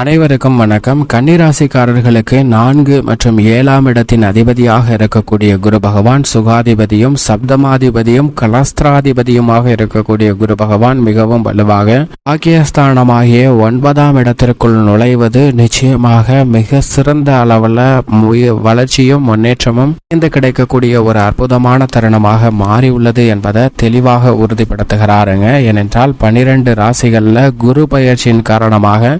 அனைவருக்கும் வணக்கம். கன்னிராசிக்காரர்களுக்கு நான்கு மற்றும் ஏழாம் இடத்தின் அதிபதியாக இருக்கக்கூடிய குரு பகவான் சுகாதிபதியும் சப்தமாதிபதியும் கலஸ்திராதிபதியுமாக இருக்கக்கூடிய குரு பகவான் மிகவும் வலுவாக பாக்கியஸ்தானமாகிய ஒன்பதாம் இடத்திற்குள் நுழைவது நிச்சயமாக மிக சிறந்த அளவில் வளர்ச்சியும் முன்னேற்றமும் இந்த கிடைக்கக்கூடிய ஒரு அற்புதமான தருணமாக மாறியுள்ளது என்பதை தெளிவாக உறுதிப்படுத்துகிறாருங்க. ஏனென்றால் பனிரெண்டு ராசிகள்ல குரு பயிற்சியின் காரணமாக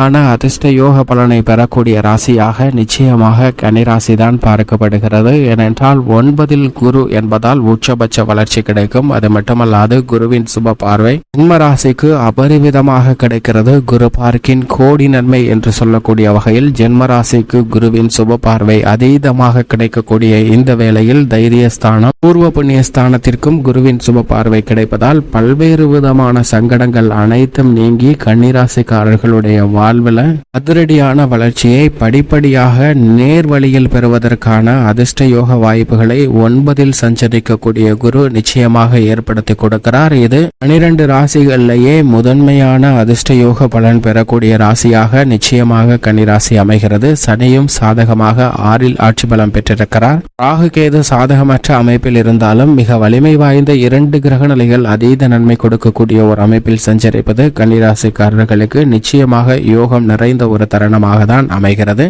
உறுதியான அதிர்ஷ்ட யோக பலனை பெறக்கூடிய ராசியாக நிச்சயமாக கன்னிராசி தான் பார்க்கப்படுகிறது. ஏனென்றால் ஒன்பதில் குரு என்பதால் உச்சபட்ச வளர்ச்சி கிடைக்கும். அது மட்டுமல்லாது குருவின் சுப பார்வை ஜென்ம ராசிக்கு அபரிவிதமாக கிடைக்கிறது. குரு பார்க்கின் கோடி நன்மை என்று சொல்லக்கூடிய வகையில் ஜென்ம ராசிக்கு குருவின் சுப பார்வை அதீதமாக கிடைக்கக்கூடிய இந்த வேளையில் தைரியஸ்தானம் பூர்வ புண்ணிய ஸ்தானத்திற்கும் குருவின் சுப பார்வை கிடைப்பதால் பல்வேறு விதமான சங்கடங்கள் அனைத்தும் நீங்கி கன்னிராசிக்காரர்களுடைய வாழ்வில் அதிரடியான வளர்ச்சியை படிப்படியாக நேர் வழியில் பெறுவதற்கான அதிர்ஷ்ட யோக வாய்ப்புகளை ஒன்பதில் சஞ்சரிக்கக்கூடிய குரு நிச்சயமாக ஏற்படுத்தி கொடுக்கிறார். இது பனிரெண்டு ராசிகளிலேயே முதன்மையான அதிர்ஷ்ட யோக பலன் பெறக்கூடிய ராசியாக நிச்சயமாக கன்னிராசி அமைகிறது. சனியும் சாதகமாக ஆறில் ஆட்சி பலம் பெற்றிருக்கிறார். ராகு கேது சாதகமற்ற அமைப்பில் இருந்தாலும் மிக வலிமை வாய்ந்த இரண்டு கிரக நிலைகள் அதீத நன்மை கொடுக்கக்கூடிய ஒரு அமைப்பில் சஞ்சரிப்பது கன்னிராசிக்காரர்களுக்கு நிச்சயமாக யோகம் நிறைந்த ஒரு தருணமாக தான் அமைகிறது.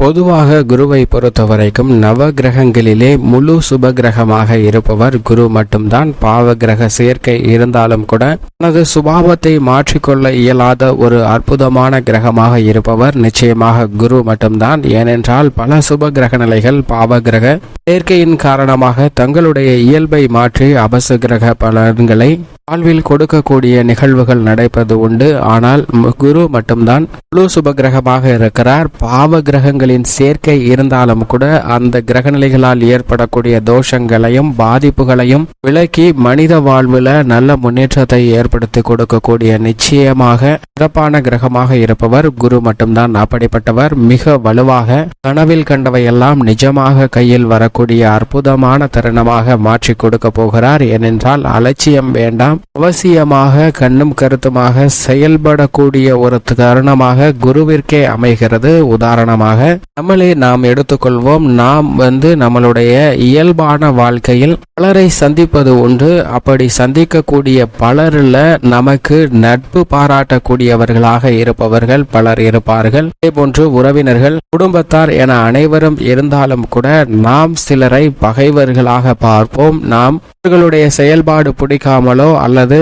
பொதுவாக குருவை பொறுத்த வரைக்கும் நவ கிரகங்களிலே முழு சுப கிரகமாக இருப்பவர் குரு மட்டும்தான். பாவ கிரக சேர்க்கை இருந்தாலும் கூட தனது சுபாவத்தை மாற்றிக்கொள்ள இயலாத ஒரு அற்புதமான கிரகமாக இருப்பவர் நிச்சயமாக குரு மட்டும்தான். ஏனென்றால் பல சுப கிரக நிலைகள் பாவ கிரக சேர்க்கையின் காரணமாக தங்களுடைய இயல்பை மாற்றி அபசு கிரக பலன்களை வாழ்வில் கொடுக்கக்கூடிய நிகழ்வுகள் நடைபெறுவது உண்டு. ஆனால் குரு மட்டும்தான் முழு சுப கிரகமாக இருக்கிறார். பாவ கிரகங்களின் சேர்க்கை இருந்தாலும் கூட அந்த கிரகநிலைகளால் ஏற்படக்கூடிய தோஷங்களையும் பாதிப்புகளையும் விலக்கி மனித வாழ்வில் நல்ல முன்னேற்றத்தை ஏற்படுத்தி கொடுக்கக்கூடிய நிச்சயமாக சிறப்பான கிரகமாக இருப்பவர் குரு மட்டும்தான். அப்படிப்பட்டவர் மிக வலுவாக கனவில் கண்டவையெல்லாம் நிஜமாக கையில் வரக்கூடிய அற்புதமான தருணமாக மாற்றி கொடுக்க போகிறார். ஏனென்றால் அலட்சியம் வேண்டாம். அவசியமாக கண்ணும் கருத்துமாக செயல்படக்கூடிய ஒரு தருணமாக குருவிற்கே அமைகிறது. உதாரணமாக நம்மளே நாம் எடுத்துக்கொள்வோம் நாம் வந்து நம்மளுடைய இயல்பான வாழ்க்கையில் பலரை சந்திப்பது உண்டு. அப்படி சந்திக்கக்கூடிய பலரில் நமக்கு நட்பு பாராட்டக்கூடியவர்களாக இருப்பவர்கள் பலர் இருப்பார்கள். அதே போன்று உறவினர்கள் குடும்பத்தார் என அனைவரும் இருந்தாலும் கூட நாம் சிலரை பகைவர்களாக பார்ப்போம். நாம் அவர்களுடைய செயல்பாடு பிடிக்காமலோ அல்லது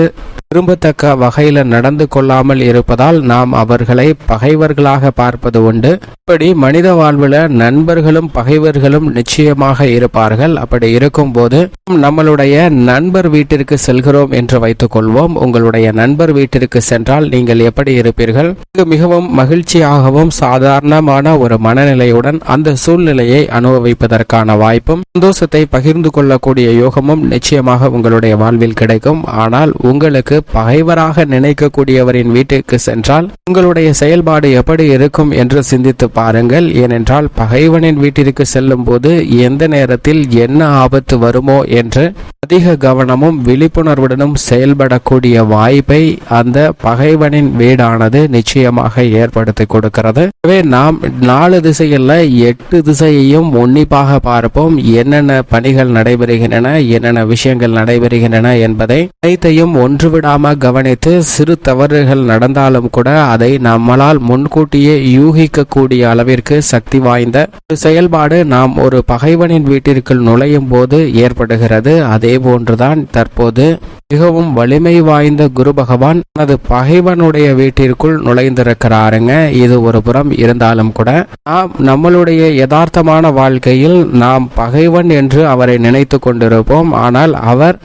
விரும்பத்தக்க வகையில் நடந்து கொள்ளாமல் இருப்பதால் நாம் அவர்களை பகைவர்களாக பார்ப்பது உண்டு. இப்படி மனித வாழ்வில் நண்பர்களும் பகைவர்களும் நிச்சயமாக இருப்பார்கள். அப்படி இருக்கும்போது நம்மளுடைய நண்பர் வீட்டிற்கு செல்கிறோம் என்று வைத்துக் கொள்வோம். உங்களுடைய நண்பர் வீட்டிற்கு சென்றால் நீங்கள் எப்படி இருப்பீர்கள்? மிகவும் மகிழ்ச்சியாகவும் சாதாரணமான ஒரு மனநிலையுடன் அந்த சூழ்நிலையை அனுபவிப்பதற்கான வாய்ப்பும் சந்தோஷத்தை பகிர்ந்து கொள்ளக்கூடிய யோகமும் நிச்சயமாக உங்களுடைய வாழ்வில் கிடைக்கும். ஆனால் உங்களுக்கு பகைவராக நினைக்கக்கூடியவரின் வீட்டுக்கு சென்றால் உங்களுடைய செயல்பாடு எப்படி இருக்கும் என்று சிந்தித்து பாருங்கள். ஏனென்றால் பகைவனின் வீட்டிற்கு செல்லும் போது எந்த நேரத்தில் என்ன ஆபத்து வருமோ என்று அதிக கவனமும் விழிப்புணர்வுடனும் செயல்படக்கூடிய வாய்ப்பை அந்த பகைவனின் வீடானது நிச்சயமாக ஏற்படுத்தி கொடுக்கிறது. எனவே நாம் நாலு திசையில் எட்டு திசையையும் உன்னிப்பாக பார்ப்போம். என்னென்ன பணிகள் நடைபெறுகின்றன என்னென்ன விஷயங்கள் நடைபெறுகின்றன என்பதை அனைத்தையும் ஒன்றுவிடாம கவனித்து சிறு தவறுகள் நடந்தாலும் கூட அதை நம்மளால் முன்கூட்டியே யூகிக்கக்கூடிய அளவிற்கு சக்தி வாய்ந்த ஒரு செயல்பாடு நாம் ஒரு பகைவனின் வீட்டிற்குள் நுழையும் போது ஏற்படுகிறது. அதே போன்றுதான் தற்போது மிகவும் வலிமை வாய்ந்த குரு பகவான் தனது பகைவனுடைய வீட்டிற்குள் நுழைந்திருக்கிறாருங்க. இது ஒரு புறம் இருந்தாலும் கூட நாம் நம்மளுடைய யதார்த்தமான வாழ்க்கையில் நாம் பகைவன் என்று அவரை நினைத்து கொண்டிருப்போம். ஆனால் அவர்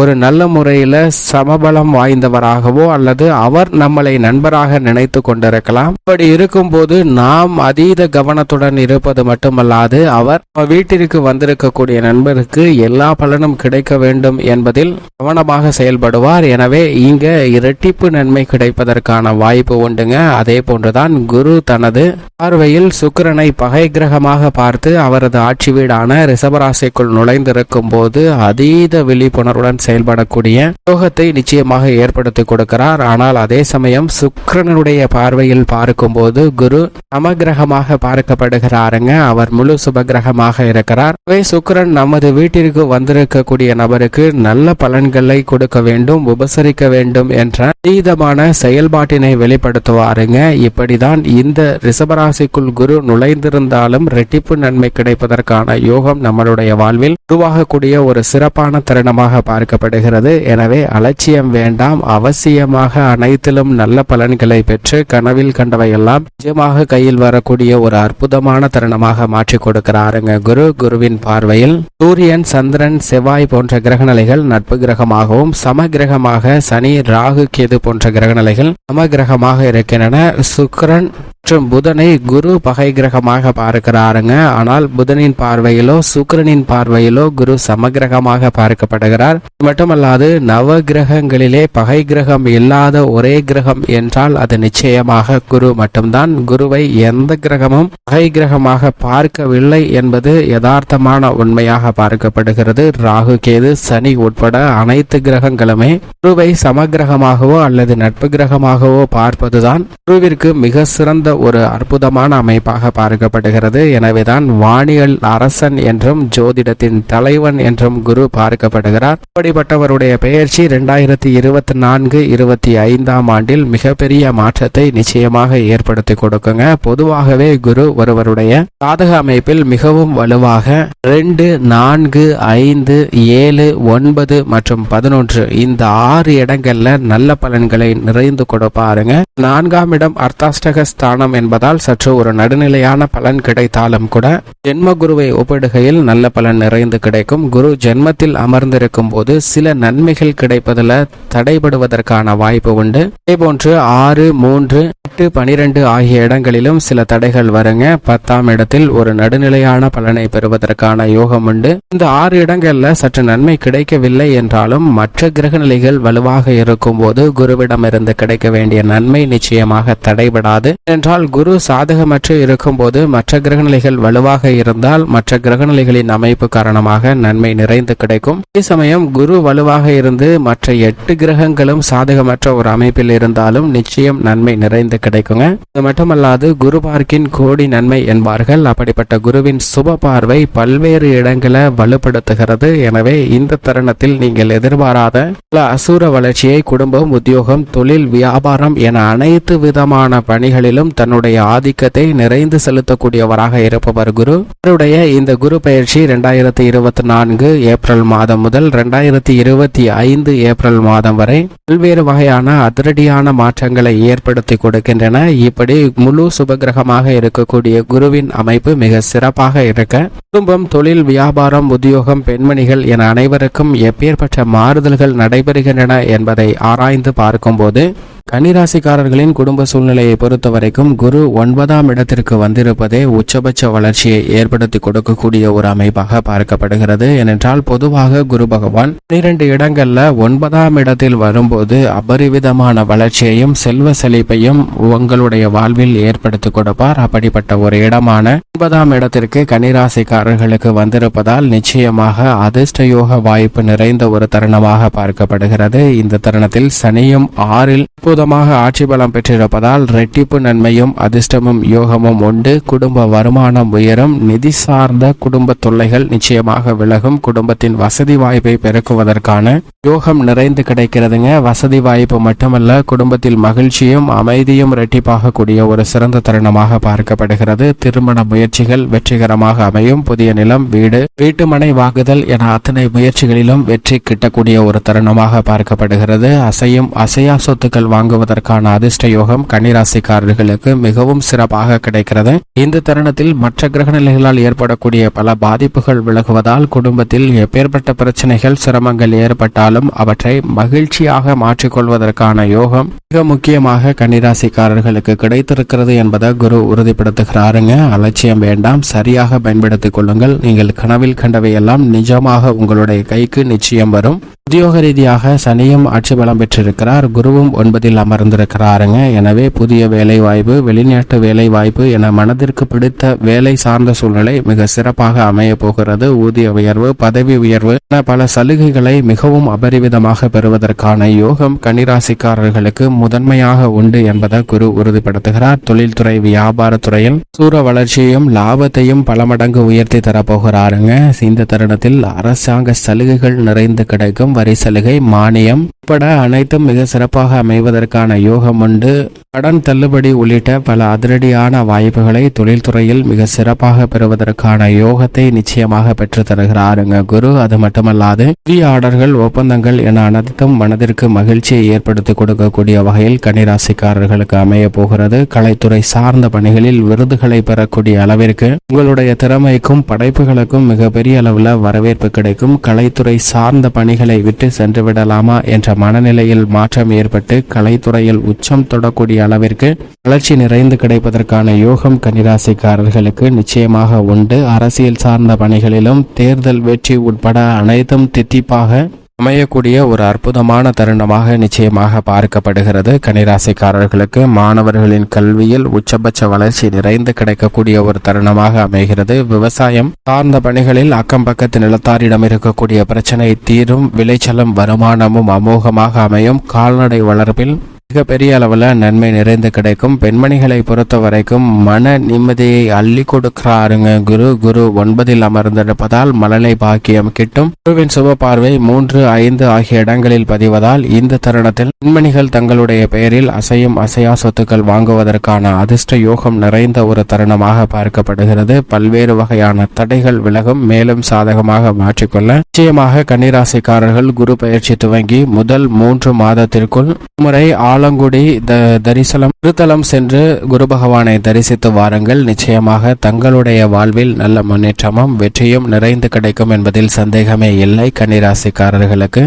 ஒரு நல்ல முறையில் சமபலம் வாய்ந்தவராகவோ அல்லது அவர் நம்மளை நண்பராக நினைத்து கொண்டிருக்கலாம். அப்படி இருக்கும்போது நாம் அதீத கவனத்துடன் இருப்பது மட்டுமல்லாது அவர் வீட்டிற்கு வந்திருக்கக்கூடிய நண்பருக்கு எல்லா பலனும் கிடைக்க வேண்டும் என்பதில் கவனமாக செயல்படுவார். எனவே இங்க இரட்டிப்பு நன்மை கிடைப்பதற்கான வாய்ப்பு உண்டுங்க. அதே போன்றுதான் குரு தனது பார்வையில் சுக்கிரனை பகை கிரகமாக பார்த்து அவரது ஆட்சி வீடான ரிஷபராசிக்குள் நுழைந்திருக்கும் போது அதீத விழிப்புணர்வுடன் செயல்படக்கூடிய யோகத்தை நிச்சயமாக ஏற்படுத்தி கொடுக்கிறார். ஆனால் அதே சமயம் சுக்கரனுடைய பார்வையில் பார்க்கும்போது குரு சமகிரகமாக பார்க்கப்படுகிறாருங்க. அவர் முழு சுபகிரகமாக இருக்கிறார். அவை சுக்கிரன் நமது வீட்டிற்கு வந்திருக்கக்கூடிய நபருக்கு நல்ல பலன்களை கொடுக்க வேண்டும் உபசரிக்க வேண்டும் என்ற தீதமான செயல்பாட்டினை வெளிப்படுத்துவாருங்க. இப்படிதான் இந்த ரிசபராசிக்குள் குரு நுழைந்திருந்தாலும் ரெட்டிப்பு நன்மை கிடைப்பதற்கான யோகம் நம்மளுடைய வாழ்வில் உருவாகக்கூடிய ஒரு சிறப்பான தருணமாக பார்க்கப்படுகிறது. எனவே அலட்சியம் வேண்டாம் அவசியமாக அனைத்திலும் நல்ல பலன்களை பெற்று கனவில் கண்டவையெல்லாம் நிஜமாக கையில் வரக்கூடிய ஒரு அற்புதமான தருணமாக மாற்றி கொடுக்கிறாருங்க. குரு குருவின் பார்வையில் சூரியன் சந்திரன் செவ்வாய் போன்ற கிரகநிலைகள் நட்பு கிரகமாகவும் சம கிரகமாக சனி ராகு கேது போன்ற கிரகநிலைகள் சம கிரகமாக இருக்கின்றன. சுக்கிரன் மற்றும் புதனை குரு பகை கிரகமாக பார்க்கிறாருங்க. ஆனால் புதனின் பார்வையிலோ சுக்கிரனின் பார்வையிலோ குரு சமகிரகமாக பார்க்கப்படுகிறார். மட்டுமல்லாது நவ கிரகங்களிலே பகை கிரகம் இல்லாத ஒரே கிரகம் என்றால் அது நிச்சயமாக குரு மட்டும்தான். குருவை எந்த கிரகமும் பகை கிரகமாக பார்க்கவில்லை என்பது யதார்த்தமான உண்மையாக பார்க்கப்படுகிறது. ராகு கேது சனி உட்பட அனைத்து கிரகங்களுமே குருவை சமகிரகமாகவோ அல்லது நட்பு கிரகமாகவோ பார்ப்பதுதான் குருவிற்கு மிக சிறந்த ஒரு அற்புதமான அமைப்பாக பார்க்கப்படுகிறது. எனவேதான் வானியல் அரசன் என்றும் ஜோதிடத்தின் தலைவன் என்றும் குரு பார்க்கப்படுகிறார். அப்படிப்பட்டவருடைய பெயர்ச்சி இரண்டாயிரத்தி இருபத்தி நான்கு இருபத்தி ஐந்தாம் ஆண்டில் மிகப்பெரிய மாற்றத்தை நிச்சயமாக ஏற்படுத்தி கொடுக்குங்க. பொதுவாகவே குரு ஒருவருடைய சாதக அமைப்பில் மிகவும் வலுவாக ரெண்டு நான்கு ஐந்து ஏழு ஒன்பது மற்றும் பதினொன்று இந்த ஆறு இடங்கள்ல நல்ல பலன்களை நிறைந்து கொடுப்பாருங்க. நான்காம் இடம் அர்த்தாஷ்டக ஸ்தானம் என்பதால் சற்று ஒரு நடுநிலையான பலன் கிடைத்தாலும் கூட ஜென்ம குருவை ஒப்பிடுகையில் நல்ல பலன் நிறைந்து கிடைக்கும். குரு ஜென்மத்தில் அமர்ந்திருக்கும் போது சில நன்மைகள் கிடைப்பதில் தடைபடுவதற்கான வாய்ப்பு உண்டு. இதேபோன்று ஆறு மூன்று எட்டு பனிரெண்டு ஆகிய இடங்களிலும் சில தடைகள் வருங்க. பத்தாம் இடத்தில் ஒரு நடுநிலையான பலனை பெறுவதற்கான யோகம் உண்டு. இந்த ஆறு இடங்கள்ல சற்று நன்மை கிடைக்கவில்லை என்றாலும் மற்ற கிரகநிலைகள் வலுவாக இருக்கும் போது குருவிடமிருந்து கிடைக்க வேண்டிய நன்மை நிச்சயமாக தடைபடாது. என்றால் குரு சாதகமற்று இருக்கும்போது மற்ற கிரகநிலைகள் வலுவாக இருந்தால் மற்ற கிரகநிலைகளின் அமைப்பு காரணமாக நன்மை நிறைந்து கிடைக்கும். அதே சமயம் குரு வலுவாக இருந்து மற்ற எட்டு கிரகங்களும் சாதகமற்ற ஒரு அமைப்பில் இருந்தாலும் நிச்சயம் நன்மை நிறைந்து கிடைக்குங்க. அது மட்டுமல்லாது குரு பார்க்கின் கோடி நன்மை என்பார்கள். அப்படிப்பட்ட குருவின் சுப பார்வை பல்வேறு இடங்களை வலுப்படுத்துகிறது. எனவே இந்த தருணத்தில் நீங்கள் எதிர்பாராத பல அசூர வளர்ச்சியை குடும்பம் உத்தியோகம் தொழில் வியாபாரம் என அனைத்து விதமான பணிகளிலும் தன்னுடைய ஆதிக்கத்தை நிறைந்து செலுத்தக்கூடியவராக இருப்பவர் குரு. அவருடைய இந்த குரு பயிற்சி இரண்டாயிரத்தி இருபத்தி நான்கு ஏப்ரல் மாதம் முதல் இரண்டாயிரத்தி இருபத்தி ஐந்து ஏப்ரல் மாதம் வரை பல்வேறு வகையான அதிரடியான மாற்றங்களை ஏற்படுத்தி இருக்கின்றன. இப்படி முழு சுபகிரகமாக இருக்கக்கூடிய குருவின் அமைப்பு மிக சிறப்பாக இருக்க குடும்பம் தொழில் வியாபாரம் உத்தியோகம் பெண்மணிகள் என அனைவருக்கும் எப்பேற்பட்ட மாறுதல்கள் நடைபெறுகின்றன என்பதை ஆராய்ந்து பார்க்கும்போது கன்னிராசிக்காரர்களின் குடும்ப சூழ்நிலையை பொறுத்த வரைக்கும் குரு ஒன்பதாம் இடத்திற்கு வந்திருப்பதே உச்சபட்ச வளர்ச்சியை ஏற்படுத்தி கொடுக்கக்கூடிய ஒரு அமைப்பாக பார்க்கப்படுகிறது. ஏனென்றால் பொதுவாக குரு பகவான் பன்னிரண்டு இடங்கள்ல ஒன்பதாம் இடத்தில் வரும்போது அபரிவிதமான வளர்ச்சியையும் செல்வ செழிப்பையும் உங்களுடைய வாழ்வில் ஏற்படுத்தி கொடுப்பார். அப்படிப்பட்ட ஒரு இடமான ஒன்பதாம் இடத்திற்கு கன்னிராசிக்காரர்களுக்கு வந்திருப்பதால் நிச்சயமாக அதிர்ஷ்ட யோக வாய்ப்பு நிறைந்த ஒரு தருணமாக பார்க்கப்படுகிறது. இந்த தருணத்தில் சனியும் ஆறில் அற்புதமாக ஆட்சி பலம் பெற்றிருப்பதால் ரெட்டிப்பு நன்மையும் அதிர்ஷ்டமும் யோகமும் உண்டு. குடும்ப வருமானம் உயரும். நிதி சார்ந்த குடும்ப தொல்லைகள் நிச்சயமாக விலகும். குடும்பத்தின் வசதி வாய்ப்பை பெருக்குவதற்கான யோகம் நிறைந்து கிடைக்கிறதுங்க. வசதி வாய்ப்பு மட்டுமல்ல குடும்பத்தில் மகிழ்ச்சியும் அமைதியும் ரெட்டிப்பாகக்கூடிய ஒரு சிறந்த தருணமாக பார்க்கப்படுகிறது. திருமண முயற்சிகள் வெற்றிகரமாக அமையும். புதிய நிலம் வீடு வீட்டுமனை வாங்குதல் என அத்தனை முயற்சிகளிலும் வெற்றி கிட்டக்கூடிய ஒரு தருணமாக பார்க்கப்படுகிறது. அசையும் அசையா சொத்துக்கள் வாங்குவதற்கான அதிர்ஷ்ட யோகம் கன்னிராசிக்காரர்களுக்கு மிகவும் சிறப்பாக கிடைக்கிறது. இந்த தருணத்தில் மற்ற கிரகநிலைகளால் ஏற்படக்கூடிய பல பாதிப்புகள் விலகுவதால் குடும்பத்தில் எப்பேற்பட்ட பிரச்சனைகள் சிரமங்கள் ஏற்பட்டாலும் அவற்றை மகிழ்ச்சியாக மாற்றிக்கொள்வதற்கான யோகம் மிக முக்கியமாக கன்னிராசிக்காரர்களுக்கு கிடைத்திருக்கிறது என்பதை குரு உறுதிப்படுத்துகிறாருங்க. அலட்சியம் வேண்டாம் சரியாக பயன்படுத்திக் கொள்ளுங்கள். நீங்கள் கனவில் கண்டவையெல்லாம் நிஜமாக உங்களுடைய கைக்கு நிச்சயம் வரும். உத்தியோக ரீதியாக சனியும் ஆட்சி பலம் பெற்றிருக்கிறார். குருவும் ஒன்பதில் அமர்ந்திருக்கிறாருங்க. எனவே புதிய வேலை வாய்ப்பு வெளிநாட்டு வேலை வாய்ப்பு என மனதிற்கு பிடித்த வேலை சார்ந்த சூழ்நிலை மிக சிறப்பாக அமைய போகிறது. ஊதிய உயர்வு பதவி உயர்வு என பல சலுகைகளை மிகவும் அபரிவிதமாக பெறுவதற்கான யோகம் கன்னிராசிக்காரர்களுக்கு முதன்மையாக உண்டு என்பதை குரு உறுதிப்படுத்துகிறார். தொழில்துறை வியாபாரத்துறையில் சூற வளர்ச்சியையும் லாபத்தையும் பல மடங்கு உயர்த்தி தரப்போகிறாருங்க. இந்த தருணத்தில் அரசாங்க சலுகைகள் நிறைந்து கிடைக்கும். வரி சலுகை மானியம் உட்பட அனைத்தும் மிக சிறப்பாக அமைவதற்கான யோகம் உண்டு. கடன் தள்ளுபடி உள்ளிட்ட பல அதிரடியான வாய்ப்புகளை தொழில்துறையில் மிக சிறப்பாக பெறுவதற்கான யோகத்தை நிச்சயமாக பெற்று தருகிறாருங்க குரு. அது மட்டுமல்லாது புதிய ஆர்டர்கள் ஒப்பந்தங்கள் என அனைத்தும் மனதிற்கு மகிழ்ச்சியை ஏற்படுத்தி கொடுக்கக்கூடிய வகையில் கன்னிராசிக்காரர்களுக்கு அமைய போகிறது. கலைத்துறை சார்ந்த பணிகளில் விருதுகளை பெறக்கூடிய அளவிற்கு உங்களுடைய திறமைக்கும் படைப்புகளுக்கும் மிகப்பெரிய அளவில் வரவேற்பு கிடைக்கும். கலைத்துறை சார்ந்த பணிகளை விட்டு சென்று விடலாமா என்ற மனநிலையில் மாற்றம் ஏற்பட்டு கலைத்துறையில் உச்சம் தொடக்கூடிய அளவிற்கு வளர்ச்சி நிறைந்து கிடைப்பதற்கான யோகம் கன்னிராசிக்காரர்களுக்கு நிச்சயமாக உண்டு. அரசியல் சார்ந்த பணிகளிலும் தேர்தல் வெற்றி உட்பட அனைத்தும் தித்திப்பாக அமையக்கூடிய ஒரு அற்புதமான தருணமாக நிச்சயமாக பார்க்கப்படுகிறது. கனிராசிக்காரர்களுக்கு மாணவர்களின் கல்வியில் உச்சபட்ச வளர்ச்சி நிறைந்து கிடைக்கக்கூடிய ஒரு தருணமாக அமைகிறது. விவசாயம் சார்ந்த பணிகளில் அக்கம் பக்கத்து நிலத்தாரிடம் இருக்கக்கூடிய பிரச்சனை தீரும் விளைச்சலும் வருமானமும் அமோகமாக அமையும். கால்நடை வளர்ப்பில் மிகப்பெரிய அளவில் நன்மை நிறைந்து கிடைக்கும். பெண்மணிகளை பொறுத்த வரைக்கும் மன நிம்மதியை அள்ளி கொடுக்கிறாருங்க குரு. குரு ஒன்பதில் அமர்ந்திருப்பதால் மழலை பாக்கியம் கிட்டும். குருவின் சுப பார்வை மூன்று ஐந்து ஆகிய இடங்களில் பதிவதால் இந்த தருணத்தில் பெண்மணிகள் தங்களுடைய பெயரில் அசையும் அசையா சொத்துக்கள் வாங்குவதற்கான அதிர்ஷ்ட யோகம் நிறைந்த ஒரு தருணமாக பார்க்கப்படுகிறது. பல்வேறு வகையான தடைகள் விலகும். மேலும் சாதகமாக மாற்றிக்கொள்ள நிச்சயமாக கன்னிராசிக்காரர்கள் குரு பயிற்சி துவங்கி முதல் மூன்று மாதத்திற்குள் முறை ஆள ஆலங்குடி த தரிசனம் திருத்தலம் சென்று குரு பகவானை தரிசித்து வாருங்கள். நிச்சயமாக தங்களுடைய வாழ்வில் நல்ல முன்னேற்றமும் வெற்றியும் நிறைந்து கிடைக்கும் என்பதில் சந்தேகமே இல்லை. கன்னிராசிக்காரர்களுக்கு